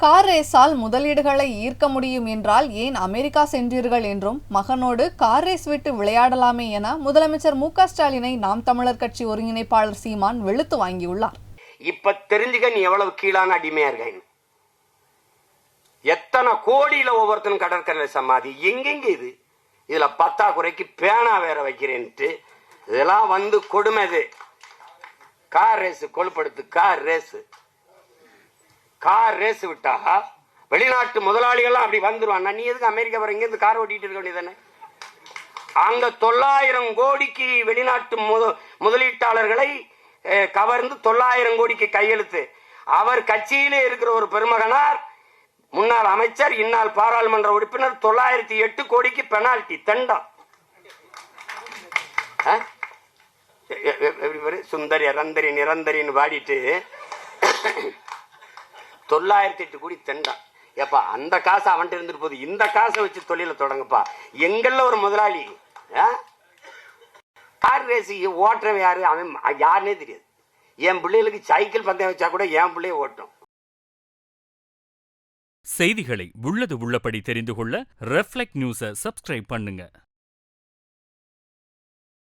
Car ரேஸால் முதலீடுகளை ஈர்க்க முடியும் என்றால் ஏன் அமெரிக்கா சென்றீர்கள் என்றும் மகனோடு கார் ரேஸ் விட்டு விளையாடலாமே என முதலமைச்சர் மு ஸ்டாலினை நாம் தமிழர் கட்சி ஒருங்கிணைப்பாளர் சீமான் வெளுத்து வாங்கியுள்ளார். இப்ப தெரிஞ்சுக்க நீ எவ்வளவு கீழான அடிமையா இருக்கேன் எத்தனை கோடியில ஒவ்வொருத்தரும் கடற்கரை சமாதி எங்கெங்க இது? இதுல பத்தாக்குறைக்கு பேனா வேற வைக்கிறேன்ட்டு இதெல்லாம் வந்து கொடுமை இது கார் ரேஸ் கொழுப்படுத்து கார் ரேஸ். கார் ரேஸ் விட்டா வெளிநாட்டு முதலாளிகள்லாம் அப்படி வந்துருவான் நீ எதுக்கு அமெரிக்கா வர? இங்கேருந்து கார் ஓட்டிட்டு இருக்க வேண்டியதானே அங்க தொள்ளாயிரம் கோடிக்கு வெளிநாட்டு முத- முதலீட்டாளர்களை கவர்ந்து தொள்ளாயிரம் கோடிக்கு கையெழுத்து. அவர் கட்சியிலே இருக்கிற ஒரு பெருமகனார் முன்னாள் அமைச்சர் இந்நாள் பாராளுமன்ற உறுப்பினர் தொள்ளாயிரத்தி எட்டு கோடிக்கு பெனால்டி தண்டம் ஆ? எப்படி சுந்தரி ரந்தரி நிரந்தரின்னு பாடிட்டு தொள்ளாயிரத்தி எட்டு கோடி தெண்டான் ஏப்பா அந்த காசு அவன்கிட்ட இருந்துட்டு போகுது. இந்த காசை வச்சு தொழில தொடங்கப்பா. எங்கள்ல ஒரு முதலாளி. ஆ? கார் ரேஸ் ஓட்டுறவன் யாரு? அவன் யாருன்னே தெரியாது. என் பிள்ளைகளுக்கு சைக்கிள் பந்தயம் வச்சா கூட என் பிள்ளைய ஓட்டும். செய்திகளை உள்ளது உள்ளபடி தெரிந்து கொள்ள ரெஃப்ளெக்ட் நியூஸை சப்ஸ்கிரைப் பண்ணுங்க.